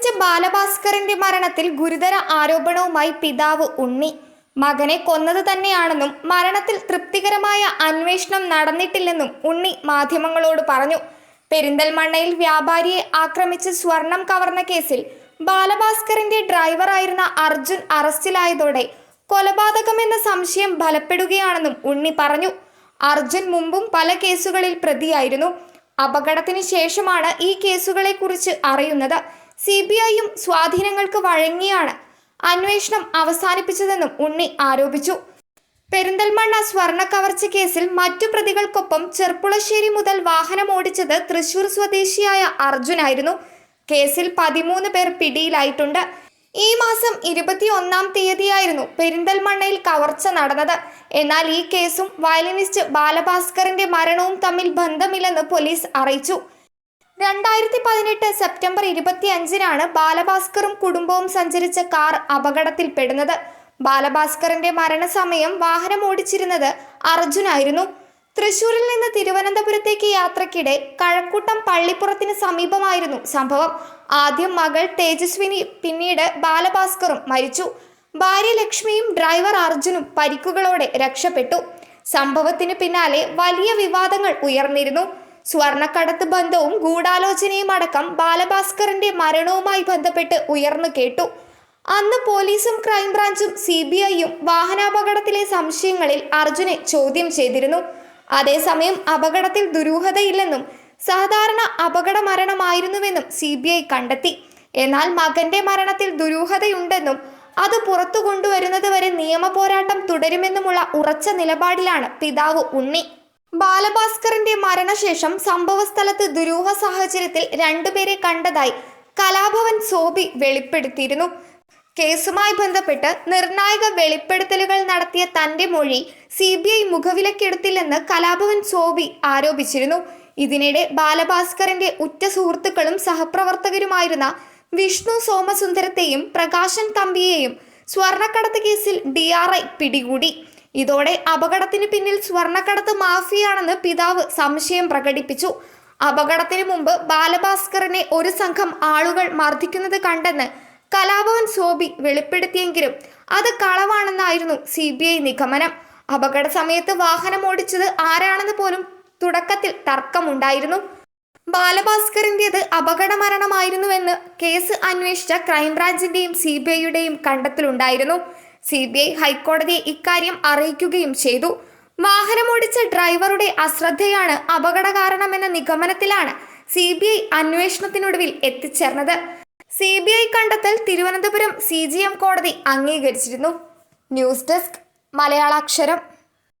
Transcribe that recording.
Violinist ബാലഭാസ്കറിന്റെ മരണത്തിൽ ഗുരുതര ആരോപണവുമായി പിതാവ് ഉണ്ണി. മകനെ കൊന്നത് തന്നെയാണെന്നും മരണത്തിൽ തൃപ്തികരമായ അന്വേഷണം നടന്നിട്ടില്ലെന്നും ഉണ്ണി മാധ്യമങ്ങളോട് പറഞ്ഞു. പെരിന്തൽമണ്ണയിൽ വ്യാപാരിയെ ആക്രമിച്ച് സ്വർണം കവർന്ന കേസിൽ ബാലഭാസ്കറിന്റെ ഡ്രൈവറായിരുന്ന അർജുൻ അറസ്റ്റിലായതോടെ കൊലപാതകമെന്ന സംശയം ബലപ്പെടുകയാണെന്നും ഉണ്ണി പറഞ്ഞു. അർജുൻ മുമ്പും പല കേസുകളിൽ പ്രതിയായിരുന്നു. അപകടത്തിന് ശേഷമാണ് ഈ കേസുകളെക്കുറിച്ച് അറിയുന്നത്. സി ബി ഐയും സ്വാധീനങ്ങൾക്ക് വഴങ്ങിയാണ് അന്വേഷണം അവസാനിപ്പിച്ചതെന്നും ഉണ്ണി ആരോപിച്ചു. പെരിന്തൽമണ്ണ സ്വർണ കവർച്ച കേസിൽ മറ്റു പ്രതികൾക്കൊപ്പം ചെർപ്പുളശ്ശേരി മുതൽ വാഹനം ഓടിച്ചത് തൃശൂർ സ്വദേശിയായ അർജുനായിരുന്നു. കേസിൽ പതിമൂന്ന് പേർ പിടിയിലായിട്ടുണ്ട്. ഈ മാസം ഇരുപത്തിയൊന്നാം തീയതിയായിരുന്നു പെരിന്തൽമണ്ണയിൽ കവർച്ച നടന്നത്. എന്നാൽ ഈ കേസും വയലിനിസ്റ്റ് ബാലഭാസ്കറിന്റെ മരണവും തമ്മിൽ ബന്ധമില്ലെന്ന് പോലീസ് അറിയിച്ചു. രണ്ടായിരത്തി പതിനെട്ട് സെപ്റ്റംബർ ഇരുപത്തി അഞ്ചിനാണ് ബാലഭാസ്കറും കുടുംബവും സഞ്ചരിച്ച കാർ അപകടത്തിൽപ്പെടുന്നത്. ബാലഭാസ്കറിന്റെ മരണസമയം വാഹനം ഓടിച്ചിരുന്നത് അർജുനായിരുന്നു. തൃശൂരിൽ നിന്ന് തിരുവനന്തപുരത്തേക്ക് യാത്രക്കിടെ കഴക്കൂട്ടം പള്ളിപ്പുറത്തിന് സമീപമായിരുന്നു സംഭവം. ആദ്യം മകൾ തേജസ്വിനി പിന്നീട് ബാലഭാസ്കറും മരിച്ചു. ഭാര്യ ലക്ഷ്മിയും ഡ്രൈവർ അർജുനും പരിക്കുകളോടെ രക്ഷപ്പെട്ടു. സംഭവത്തിന് പിന്നാലെ വലിയ വിവാദങ്ങൾ ഉയർന്നിരുന്നു. സ്വർണക്കടത്ത് ബന്ധവും ഗൂഢാലോചനയും അടക്കം ബാലഭാസ്കറിന്റെ മരണവുമായി ബന്ധപ്പെട്ട് ഉയർന്നു കേട്ടു. അന്ന് പോലീസും ക്രൈംബ്രാഞ്ചും സി ബി ഐയും വാഹനാപകടത്തിലെ സംശയങ്ങളിൽ അർജുനെ ചോദ്യം ചെയ്തിരുന്നു. അതേസമയം അപകടത്തിൽ ദുരൂഹതയില്ലെന്നും സാധാരണ അപകട മരണമായിരുന്നുവെന്നും സി ബി ഐ കണ്ടെത്തി. എന്നാൽ മകന്റെ മരണത്തിൽ ദുരൂഹതയുണ്ടെന്നും അത് പുറത്തു കൊണ്ടുവരുന്നതുവരെ നിയമ പോരാട്ടം തുടരുമെന്നുമുള്ള ഉറച്ച നിലപാടിലാണ് പിതാവ് ഉണ്ണി. ബാലഭാസ്കറിന്റെ മരണശേഷം സംഭവസ്ഥലത്ത് ദുരൂഹ സാഹചര്യത്തിൽ രണ്ടുപേരെ കണ്ടതായി കലാഭവൻ സോബി വെളിപ്പെടുത്തിയിരുന്നു. കേസുമായി ബന്ധപ്പെട്ട് നിർണായക വെളിപ്പെടുത്തലുകൾ നടത്തിയ തന്റെ മൊഴി സി ബി ഐ മുഖവിലക്കെടുത്തില്ലെന്ന് കലാഭവൻ സോബി ആരോപിച്ചിരുന്നു. ഇതിനിടെ ബാലഭാസ്കറിന്റെ ഉറ്റ സുഹൃത്തുക്കളും സഹപ്രവർത്തകരുമായിരുന്ന വിഷ്ണു സോമസുന്ദരത്തെയും പ്രകാശൻ തമ്പിയെയും സ്വർണക്കടത്ത് കേസിൽ ഡി പിടികൂടി. ഇതോടെ അപകടത്തിന് പിന്നിൽ സ്വർണക്കടത്ത് മാഫിയാണെന്ന് പിതാവ് സംശയം പ്രകടിപ്പിച്ചു. അപകടത്തിന് മുമ്പ് ബാലഭാസ്കറിനെ ഒരു സംഘം ആളുകൾ മർദ്ദിക്കുന്നത് കണ്ടെന്ന് കലാഭവൻ സോബി വെളിപ്പെടുത്തിയെങ്കിലും അത് കളവാണെന്നായിരുന്നു സി ബി ഐ നിഗമനം. അപകട സമയത്ത് വാഹനം ഓടിച്ചത് ആരാണെന്ന് പോലും തുടക്കത്തിൽ തർക്കമുണ്ടായിരുന്നു. ബാലഭാസ്കറിന്റെത് അപകട മരണമായിരുന്നുവെന്ന് കേസ് അന്വേഷിച്ച ക്രൈംബ്രാഞ്ചിന്റെയും സി ബി ഐയുടെയും കണ്ടെത്തലുണ്ടായിരുന്നു. സി ബി ഐ ഹൈക്കോടതിയെ ഇക്കാര്യം അറിയിക്കുകയും ചെയ്തു. വാഹനമോടിച്ച ഡ്രൈവറുടെ അശ്രദ്ധയാണ് അപകട കാരണമെന്ന നിഗമനത്തിലാണ് സി ബി ഐ അന്വേഷണത്തിനൊടുവിൽ എത്തിച്ചേർന്നത്. സി ബി ഐ കണ്ടെത്തൽ തിരുവനന്തപുരം സി ജി എം കോടതി അംഗീകരിച്ചിരുന്നു. News desk മലയാളാക്ഷരം